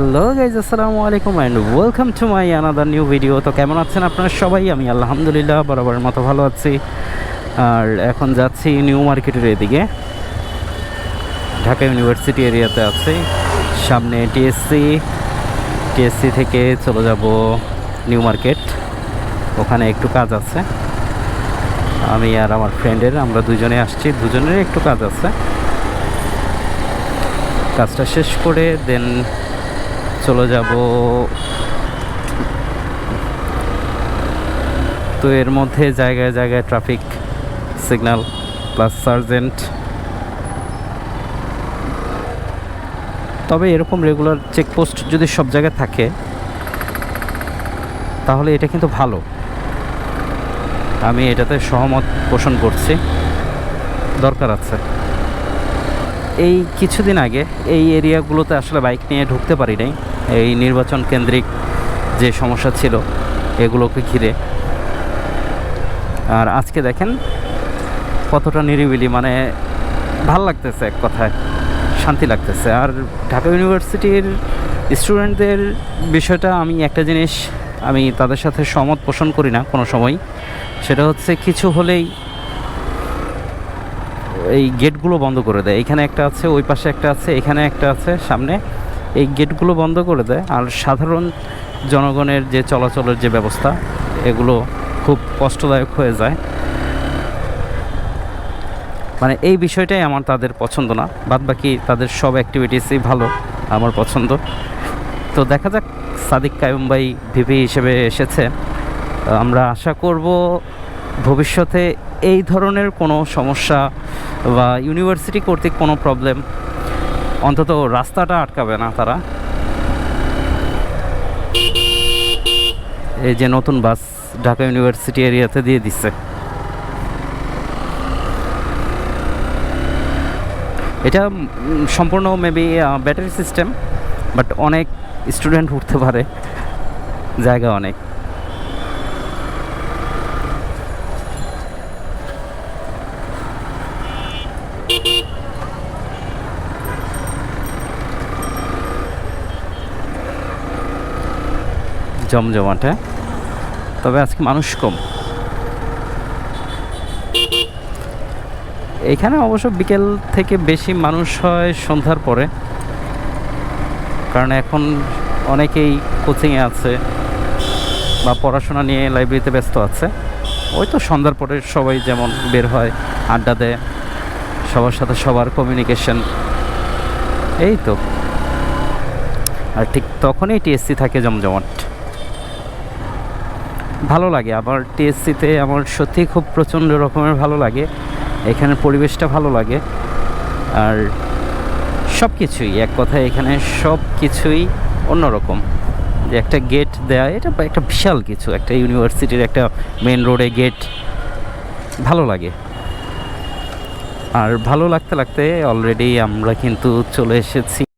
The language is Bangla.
হ্যালো গাইজ, আসসালামু আলাইকুম and welcome to my another new video তো কেমন আছেন আপনারা সবাই? আমি আলহামদুলিল্লাহ বরাবরের মতো ভালো আছি। আর এখন যাচ্ছি নিউ মার্কেটের এদিকে। ঢাকা ইউনিভার্সিটি এরিয়াতে আছি। সামনে টিএসসি টিএসসি থেকে চলে যাব নিউ মার্কেট ওখানে একটু কাজ আছে। আমি আর আমার ফ্রেন্ডের আমরা দুজনে আসছি। দুজনের একটু কাজ আছে। কাজটা শেষ করে দেন চলে যাব। তো এর মধ্যে জায়গায় জায়গায় ট্রাফিক সিগন্যাল প্লাস সার্জেন্ট তবে এরকম রেগুলার চেকপোস্ট যদি সব জায়গায় থাকে, তাহলে এটা কিন্তু ভালো। আমি এটাতে সহমত পোষণ করছি। দরকার আছে। এই কিছুদিন আগে এই এরিয়াগুলোতে আসলে বাইক নিয়ে ঢুকতে পারি নাই। এই নির্বাচন কেন্দ্রিক যে সমস্যা ছিল, এগুলোকে ঘিরে। আর আজকে দেখেন কতটা নিরিবিলি মানে ভালো লাগতেছে এক কথায়, শান্তি লাগতেছে। আর ঢাকা ইউনিভার্সিটির স্টুডেন্টদের বিষয়টা আমি একটা জিনিস আমি তাদের সাথে সমত পোষণ করি না কোনো সময় সেটা হচ্ছে কিছু হলেই এই গেটগুলো বন্ধ করে দেয়। এখানে একটা আছে, ওই পাশে একটা আছে, এখানে একটা আছে, সামনে এই গেটগুলো বন্ধ করে দেয়। আর সাধারণ জনগণের যে চলাচলের যে ব্যবস্থা, এগুলো খুব কষ্টদায়ক হয়ে যায়। মানে এই বিষয়টাই আমার তাদের পছন্দ না। বাদ বাকি তাদের সব অ্যাক্টিভিটিসই ভালো, আমার পছন্দ। তো দেখা যাক, সাদিক কায়ুম ভাই ভিপি হিসেবে এসেছে। আমরা আশা করব ভবিষ্যতে এই ধরনের কোনো সমস্যা বা ইউনিভার্সিটি কর্তৃক কোনো প্রবলেম অন্তত রাস্তাটা আটকাবে না তারা। এই যে নতুন বাস ঢাকা ইউনিভার্সিটি এরিয়াতে দিয়ে দিচ্ছে। এটা সম্পূর্ণ মেবি ব্যাটারি সিস্টেম বাট অনেক স্টুডেন্ট উঠতে পারে। জায়গা অনেক। জমজমাটে তবে আজকে মানুষ কম। এখানে অবশ্য বিকেল থেকে বেশি মানুষ হয় সন্ধ্যার পরে। কারণ এখন অনেকেই কোচিংয়ে আছে বা পড়াশোনা নিয়ে লাইব্রেরিতে ব্যস্ত আছে। ওই তো সন্ধ্যার পরে সবাই যেমন বের হয়, আড্ডা দেয়, সবার সাথে সবার কমিউনিকেশন এই তো। আর ঠিক তখনই টিএসসি থাকে জমজমাট। ভালো লাগে। আবার টিএসসিতে আমার সত্যি খুব প্রচণ্ড রকমের ভালো লাগে। এখানের পরিবেশটা ভালো লাগে। আর সব কিছুই এক কথায় এখানে সব কিছুই অন্যরকম। যে একটা গেট দেয়া, এটা একটা বিশাল কিছু। একটা ইউনিভার্সিটির একটা মেন রোডে গেট ভালো লাগে। আর ভালো লাগতে লাগতে অলরেডি আমরা কিন্তু চলে এসেছি।